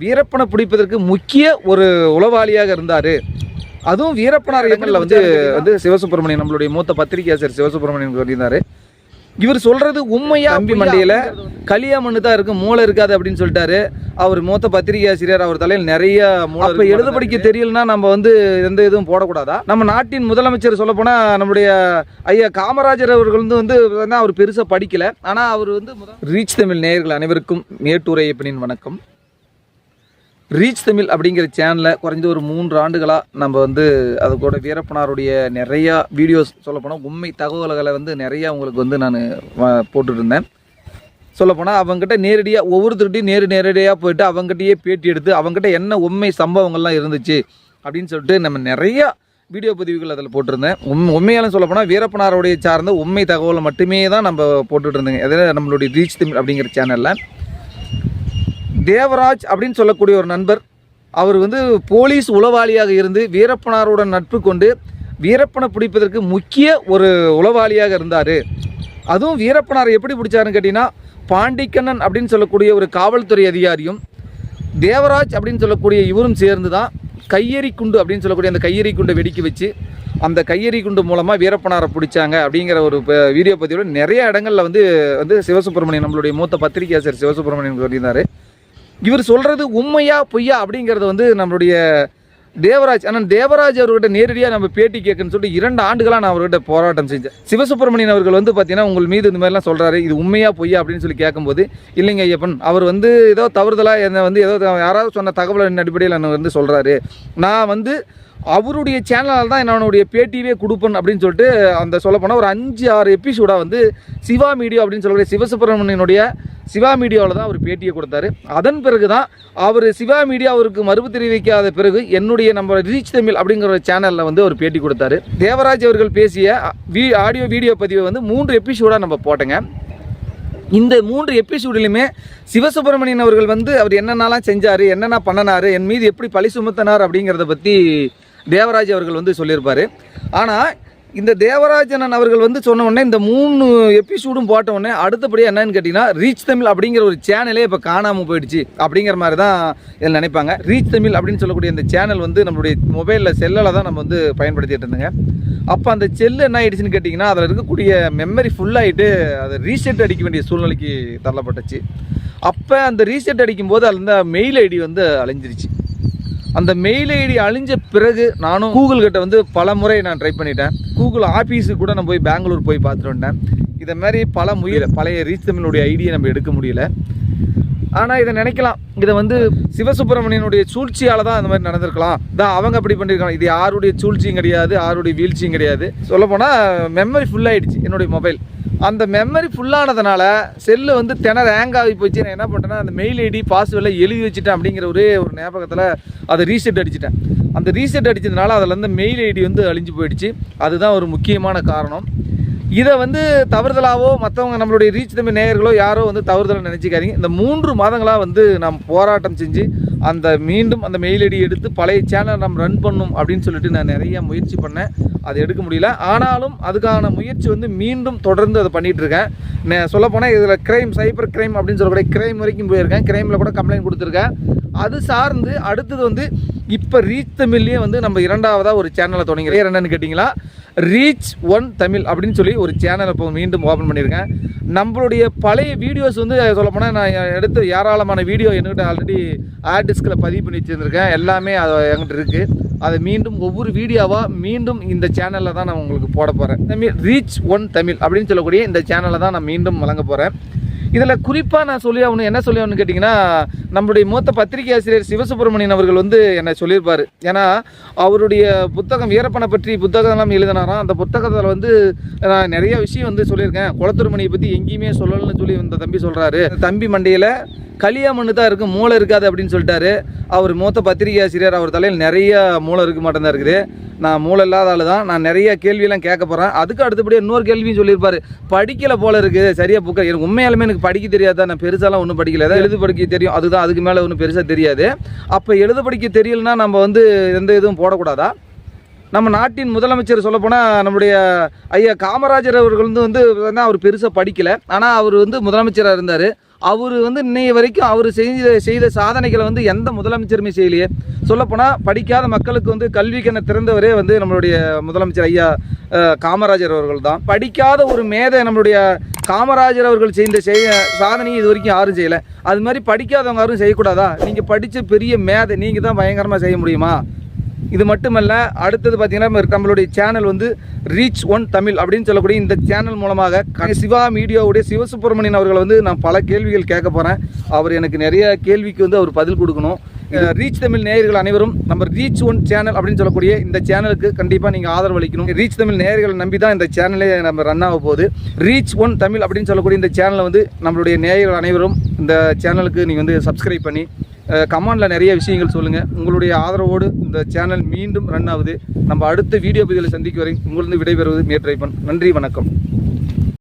வீரப்பனை பிடிப்பதற்கு முக்கிய ஒரு உளவாளியாக இருந்தார். அதுவும் வீரப்பனார் இடங்களில் வந்து வந்து சிவசுப்பிரமணியன் நம்மளுடைய மூத்த பத்திரிகை ஆசிரியர் சிவசுப்பிரமணியன் சொல்லியிருந்தாரு. இவர் சொல்றது உண்மையா அம்பி மண்டையில களியா மண்ணு தான் இருக்கு மூளை இருக்காது அப்படின்னு சொல்லிட்டாரு. அவர் மூத்த பத்திரிகை ஆசிரியர் அவர் தலையில் நிறைய மூளை அப்ப எழுத படிக்க தெரியலனா நம்ம வந்து எந்த இதுவும் போடக்கூடாதா? நம்ம நாட்டின் முதலமைச்சர் சொல்ல போனா நம்முடைய ஐயா காமராஜர் அவர்கள் வந்து வந்து வந்து அவர் பெருசா படிக்கல. ஆனா அவர் வந்து ரீச் தமிழ் நேயர்கள் அனைவருக்கும் மேட்டூரை எப்படின்னு வணக்கம். ரீச் தமிழ் அப்படிங்கிற சேனலில் குறைஞ்ச ஒரு மூன்று ஆண்டுகளாக நம்ம வந்து அது கூட வீரப்பனாருடைய நிறையா வீடியோஸ் சொல்லப்போனால் உண்மை தகவல்களை வந்து நிறையா உங்களுக்கு வந்து நான் போட்டுட்ருந்தேன் சொல்லப்போனால் அவங்ககிட்ட நேரடியாக ஒவ்வொருத்தருகிட்டையும் நேரு நேரடியாக போயிட்டு அவங்ககிட்டயே பேட்டி எடுத்து அவங்ககிட்ட என்ன உண்மை சம்பவங்கள்லாம் இருந்துச்சு அப்படின்னு சொல்லிட்டு நம்ம நிறையா வீடியோ பதிவுகள் அதில் போட்டிருந்தேன். உண் உண்மையாலும் சொல்லப்போனால் வீரப்பனாருடைய சார்ந்த உண்மை தகவலை மட்டுமே தான் நம்ம போட்டுட்ருந்தேங்க இருந்தோங்க நம்மளுடைய ரீச் தமிழ் அப்படிங்கிற சேனலில் தேவராஜ் அப்படின்னு சொல்லக்கூடிய ஒரு நண்பர். அவர் வந்து போலீஸ் உளவாளியாக இருந்து வீரப்பனாருடன் நட்பு கொண்டு வீரப்பனை பிடிப்பதற்கு முக்கிய ஒரு உளவாளியாக இருந்தார். அதுவும் வீரப்பனார் எப்படி பிடிச்சாருன்னு கேட்டிங்கன்னா பாண்டிக்கண்ணன் அப்படின்னு சொல்லக்கூடிய ஒரு காவல்துறை அதிகாரியும் தேவராஜ் அப்படின்னு சொல்லக்கூடிய இவரும் சேர்ந்து தான் கையெறி குண்டு அப்படின்னு சொல்லக்கூடிய அந்த கையெறி குண்டை வெடிக்க வச்சு அந்த கையெறி குண்டு மூலமாக வீரப்பனாரை பிடிச்சாங்க அப்படிங்கிற ஒரு வீடியோ பதிவோட நிறைய இடங்களில் வந்து வந்து சிவசுப்பிரமணியன் நம்மளுடைய மூத்த பத்திரிகை ஆசிரியர் சிவசுப்பிரமணியன் சொல்லியிருந்தார். இவர் சொல்கிறது உண்மையா பொய்யா அப்படிங்கிறது வந்து நம்மளுடைய தேவராஜ் ஆனால் தேவராஜ் அவர்கிட்ட நேரடியாக நம்ம பேட்டி கேட்குன்னு சொல்லிட்டு இரண்டு ஆண்டுகளாக நான் அவர்கிட்ட போராட்டம் செஞ்சேன். சிவசுப்பிரமணியன் அவர்கள் வந்து பார்த்தீங்கன்னா உங்கள் மீது இந்த மாதிரிலாம் சொல்கிறாரு இது உண்மையா பொய்யா அப்படின்னு சொல்லி கேட்கும்போது இல்லைங்க ஐயப்பன் அவர் வந்து ஏதோ தவறுதலாக என்னை வந்து ஏதோ யாராவது சொன்ன தகவலின் அடிப்படையில் என்ன வந்து சொல்கிறாரு நான் வந்து அவருடைய சேனலால் தான் என்னுடைய பேட்டியே கொடுப்பேன் அப்படின்னு சொல்லிட்டு அந்த சொல்லப்போனால் ஒரு அஞ்சு ஆறு எபிசோடாக வந்து சிவா மீடியா அப்படின்னு சொல்லக்கூடிய சிவசுப்பிரமணியனுடைய சிவா மீடியாவில் தான் அவர் பேட்டியை கொடுத்தாரு. அதன் பிறகு தான் அவர் சிவா மீடியா அவருக்கு மறுப்பு தெரிவிக்காத பிறகு என்னுடைய நம்ம ரீச் தமிழ் அப்படிங்கிற ஒரு சேனலில் வந்து அவர் பேட்டி கொடுத்தாரு. தேவராஜ் அவர்கள் பேசிய வீ ஆடியோ வீடியோ பதிவை வந்து மூன்று எபிசோடாக நம்ம போட்டோங்க. இந்த மூன்று எபிசோடிலுமே சிவசுப்பிரமணியன் அவர்கள் வந்து அவர் என்னென்னலாம் செஞ்சார் என்னென்ன பண்ணினார் என் மீது எப்படி பழி சுமத்தினார் அப்படிங்கிறத பற்றி தேவராஜ் அவர்கள் வந்து சொல்லியிருப்பார். ஆனால் இந்த தேவராஜனன் அவர்கள் வந்து சொன்ன உடனே இந்த மூணு எபிசோடும் போட்ட உடனே அடுத்தபடியாக என்னன்னு கேட்டிங்கன்னா ரீச் தமிழ் அப்படிங்கிற ஒரு சேனலே இப்போ காணாமல் போயிடுச்சு அப்படிங்கிற மாதிரி தான் இதில் நினைப்பாங்க. ரீச் தமிழ் அப்படின்னு சொல்லக்கூடிய இந்த சேனல் வந்து நம்மளுடைய மொபைலில் செல்லில் தான் நம்ம வந்து பயன்படுத்திகிட்டு இருந்தோங்க. அப்போ அந்த செல்லு என்ன ஆயிடுச்சுன்னு கேட்டிங்கன்னா அதில் இருக்கக்கூடிய மெமரி ஃபுல்லாகிட்டு அதை ரீசெட் அடிக்க வேண்டிய சூழ்நிலைக்கு தள்ளப்பட்டுச்சு. அப்போ அந்த ரீசெட் அடிக்கும்போது அதில் மெயில் ஐடி வந்து அழிஞ்சிருச்சு. அந்த மெயில் ஐடி அழிஞ்ச பிறகு நானும் கூகுள் கிட்ட வந்து பல முறை நான் ட்ரை பண்ணிட்டேன். கூகுள் ஆஃபீஸுக்கு கூட நான் போய் பெங்களூர் போய் பார்த்துட்டு வந்தேன் இதை மாதிரி பல முயல பழைய ரீச் தமிழுடைய ஐடியை நம்ம எடுக்க முடியல. ஆனால் இதை நினைக்கலாம். இதை வந்து சிவசுப்பிரமணியனுடைய சூழ்ச்சியால் தான் அந்த மாதிரி நடந்திருக்கலாம். தான் அவங்க அப்படி பண்ணியிருக்காங்க இது யாருடைய சூழ்ச்சியும் கிடையாது யாருடைய வீழ்ச்சியும் கிடையாது. சொல்லப்போனால் மெமரி ஃபுல்லாகிடுச்சு என்னுடைய மொபைல் அந்த மெமரி ஃபுல்லானதுனால செல்லு வந்து திணற ஹேங் ஆகி போச்சு. நான் என்ன பண்ணிட்டேன்னா அந்த மெயில் ஐடி பாஸ்வேர்டில் எழுதி வச்சுட்டேன் அப்படிங்கிற ஒரே ஒரு ஞாபகத்தில் அதை ரீசெட் அடிச்சிட்டேன். அந்த ரீசெட் அடிச்சதுனால அதில் இருந்து மெயில் ஐடி வந்து அழிஞ்சு போயிடுச்சு. அதுதான் ஒரு முக்கியமான காரணம். இதை வந்து தவறுதலாவோ மற்றவங்க நம்மளுடைய ரீச் தமிழ் நேயர்களோ யாரோ வந்து தவறுதலாக நினச்சிக்காதீங்க. இந்த மூன்று மாதங்களாக வந்து நாம் போராட்டம் செஞ்சு அந்த மீண்டும் அந்த மெயில் ஐடி எடுத்து பழைய சேனலை நம்ம ரன் பண்ணும் அப்படின்னு சொல்லிட்டு நான் நிறைய முயற்சி பண்ணேன். அது எடுக்க முடியல. ஆனாலும் அதுக்கான முயற்சி வந்து மீண்டும் தொடர்ந்து அதை பண்ணிகிட்ருக்கேன் இருக்கேன். நான் சொல்லப்போனால் இதில் கிரைம் சைபர் கிரைம் அப்படின்னு சொல்லக்கூடிய கிரைம் வரைக்கும் போயிருக்கேன். கிரைமில் கூட கம்ப்ளைண்ட் கொடுத்துருக்கேன். அது சார்ந்து அடுத்தது வந்து இப்போ ரீச் தமிழ்லேயே வந்து நம்ம இரண்டாவதாக ஒரு சேனலை தொடங்கிறேன் என்னன்னு கேட்டிங்களா? ரீச் ஒன் தமிழ் அப்படின்னு சொல்லி ஒரு சேனலை இப்போ மீண்டும் ஓப்பன் பண்ணியிருக்கேன். நம்மளுடைய பழைய வீடியோஸ் வந்து சொல்லப்போனால் நான் எடுத்து ஏராளமான வீடியோ என்கிட்ட ஆல்ரெடி ஆட் டிஸ்கில் பதிவு பண்ணி வச்சுருந்துருக்கேன். எல்லாமே அது என்கிட்ட இருக்குது அதை மீண்டும் ஒவ்வொரு வீடியோவாக மீண்டும் இந்த சேனலில் தான் நான் உங்களுக்கு போட போகிறேன் ரீச் ஒன் தமிழ் அப்படின்னு சொல்லக்கூடிய இந்த சேனலில் தான் நான் மீண்டும் வழங்க போகிறேன் இதில் குறிப்பாக நான் சொல்லி அவனு என்ன சொல்லி ஆகணும்னு கேட்டிங்கன்னா நம்மளுடைய மூத்த பத்திரிகை ஆசிரியர் சிவசுப்பிரமணியன் அவர்கள் வந்து என்னை சொல்லியிருப்பார். ஏன்னா அவருடைய புத்தகம் வீரப்பனை பற்றி புத்தகம்லாம் எழுதினாராம். அந்த புத்தகத்தில் வந்து நான் நிறைய விஷயம் வந்து சொல்லியிருக்கேன். குளத்தூர்மணியை பற்றி எங்கேயுமே சொல்லலன்னு சொல்லி இந்த தம்பி சொல்கிறாரு தம்பி மண்டையில் களியா மண்ணு தான் இருக்குது மூளை இருக்காது அப்படின்னு சொல்லிட்டாரு. அவர் மூத்த பத்திரிகை ஆசிரியர் அவர் தலையில் நிறைய மூளை இருக்க மாட்டேன் இருக்குது. நான் மூளை இல்லாத ஆள் தான் நான் நிறைய கேள்வியெல்லாம் கேட்க போகிறேன் அதுக்கு அடுத்தபடியாக இன்னொரு கேள்வியும் சொல்லியிருப்பார். படிக்கலை போல இருக்குது. சரியாக புக்க எனக்கு உண்மையாலுமே எனக்கு படிக்க தெரியாது நான் பெருசாலாம் ஒன்றும் படிக்கல. ஏதாவது எழுது படிக்க தெரியும். அதுதான் அதுக்கு மேலே ஒன்றும் பெருசாக தெரியாது. அப்போ எழுத படிக்க தெரியலனா நம்ம வந்து எந்த இதுவும் போடக்கூடாதா? நம்ம நாட்டின் முதலமைச்சர் சொல்லப்போனால் நம்முடைய ஐயா காமராஜர் அவர்கள் வந்து வந்து அவர் பெருசாக படிக்கலை. ஆனால் அவர் வந்து முதலமைச்சராக இருந்தார். அவர் வந்து இன்னைய வரைக்கும் அவர் செஞ்ச செய்த சாதனைகளை வந்து எந்த முதலமைச்சருமே செய்யலையே. சொல்லப்போனால் படிக்காத மக்களுக்கு வந்து கல்விக்கென திறந்தவரே வந்து நம்மளுடைய முதலமைச்சர் ஐயா காமராஜர் அவர்கள் தான் படிக்காத ஒரு மேதை நம்மளுடைய காமராஜர் அவர்கள் செய்த செய்ய சாதனையும் இது வரைக்கும் யாரும் செய்யலை. அது மாதிரி படிக்காதவங்க யாரும் செய்யக்கூடாதா? நீங்கள் படித்த பெரிய மேதை நீங்கள் தான் பயங்கரமாக செய்ய முடியுமா? இது மட்டுமல்ல அடுத்தது பார்த்தீங்கன்னா நம்மளுடைய சேனல் வந்து ரீச் ஒன் தமிழ் அப்படின்னு சொல்லக்கூடிய இந்த சேனல் மூலமாக சிவா மீடியாவுடைய சிவசுப்பிரமணியன் அவர்களை வந்து நான் பல கேள்விகள் கேட்க போகிறேன் அவர் எனக்கு நிறைய கேள்விக்கு வந்து அவர் பதில் கொடுக்கணும். ரீச் தமிழ் நேயர்கள் அனைவரும் நம்ம ரீச் ஒன் சேனல் அப்படின்னு சொல்லக்கூடிய இந்த சேனலுக்கு கண்டிப்பாக நீங்கள் ஆதரவு அளிக்கணும். ரீச் தமிழ் நேயர்களை நம்பி தான் இந்த சேனலே நம்ம ரன் ஆக போகுது. ரீச் ஒன் தமிழ் அப்படின்னு சொல்லக்கூடிய இந்த சேனலை வந்து நம்மளுடைய நேயர்கள் அனைவரும் இந்த சேனலுக்கு நீங்கள் வந்து சப்ஸ்கிரைப் பண்ணி கமெண்டில் நிறைய விஷயங்கள் சொல்லுங்கள் உங்களுடைய ஆதரவோடு இந்த சேனல் மீண்டும் ரன் ஆகுது. நம்ம அடுத்த வீடியோ பதிவில் சந்திக்கு வரை உங்களிருந்து விடைபெறுவது மேட்ரைப்பன் நன்றி வணக்கம்.